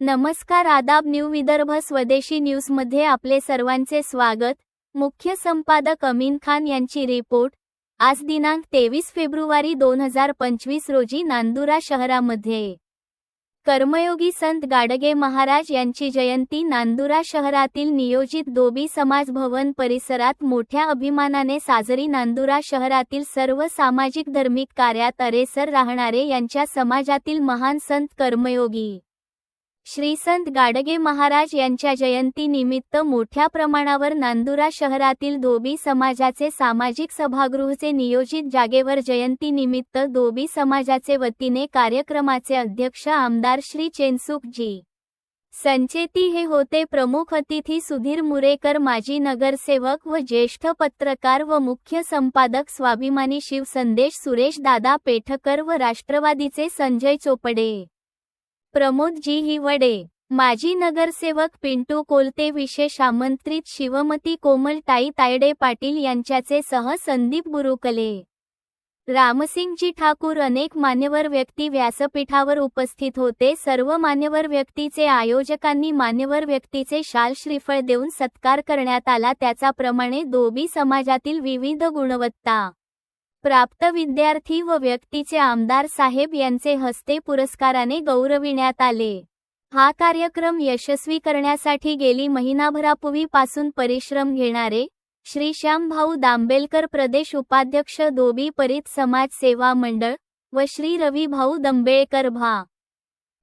नमस्कार आदाब न्यू विदर्भ स्वदेशी न्यूजमध्ये आपले सर्वांचे स्वागत. मुख्य संपादक अमीन खान यांची रिपोर्ट. आज दिनांक तेवीस फेब्रुवारी दोन हजार पंचवीस रोजी नांदुरा शहरामध्ये. कर्मयोगी संत गाडगे महाराज यांची जयंती नांदुरा शहरातील नियोजित दोबी समाज भवन परिसरात मोठ्या अभिमानाने साजरी. नांदुरा शहरातील सर्व सामाजिक धार्मिक कार्यात अरेसर राहणारे यांच्या समाजातील महान संत कर्मयोगी. श्री संत गाडगे महाराज यांच्या जयंतीनिमित्त मोठ्या प्रमाणावर नांदुरा शहरातील धोबी समाजाचे सामाजिक सभागृहचे नियोजित जागेवर जयंतीनिमित्त धोबी समाजाचे वतीने कार्यक्रमाचे अध्यक्ष आमदार श्री चेनसुखजी. संचेती हे होते प्रमुख अतिथी सुधीर मुरेकर माजी नगरसेवक व ज्येष्ठ पत्रकार व मुख्य संपादक स्वाभिमानी शिवसंदेश सुरेश दादा पेठकर व राष्ट्रवादीचे संजय चोपडे. प्रमोदजी हिवडे माजी नगरसेवक पिंटू कोलते विशेष आमंत्रित शिवमती कोमलताई तायडे पाटील यांच्याचे सह संदीप बुरुकले रामसिंगजी ठाकूर अनेक मान्यवर व्यक्ती व्यासपीठावर उपस्थित होते. सर्व मान्यवर व्यक्तीचे आयोजकांनी मान्यवर व्यक्तीचे शाल श्रीफळ देऊन सत्कार करण्यात आला. त्याचा प्रमाणे दोबी समाजातील विविध गुणवत्ता प्राप्त विद्यार्थी व व्यक्तीचे आमदार साहेब यांचे हस्ते पुरस्काराने गौरविण्यात आले. हा कार्यक्रम यशस्वी करण्यासाठी गेली महिनाभरापूर्वीपासून परिश्रम घेणारे श्री श्यामभाऊ दांबेलकर प्रदेश उपाध्यक्ष दोबी परित समाज सेवा मंडळ व श्री रवीभाऊ दंबेळकर भा.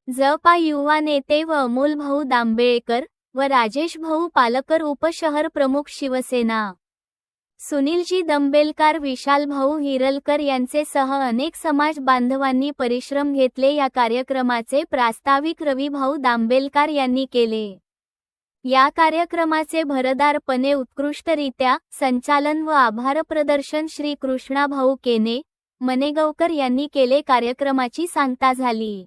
जपा युवा नेते व अमोल भाऊ दांबेळकर व राजेश भाऊ पालकर उपशहर प्रमुख शिवसेना. सुनीलजी दंबेलकर विशाल भाऊ हिरलकर यांचे सह अनेक समाज बांधवांनी परिश्रम घेतले या कार्यक्रमाचे प्रास्ताविक रविभाऊ दांबेलकर यांनी केले. या कार्यक्रमाचे भरदारपणे उत्कृष्टरित्या संचालन व आभार प्रदर्शन श्री कृष्णाभाऊ केने मनेगवकर यांनी केले. कार्यक्रमाची सांगता झाली.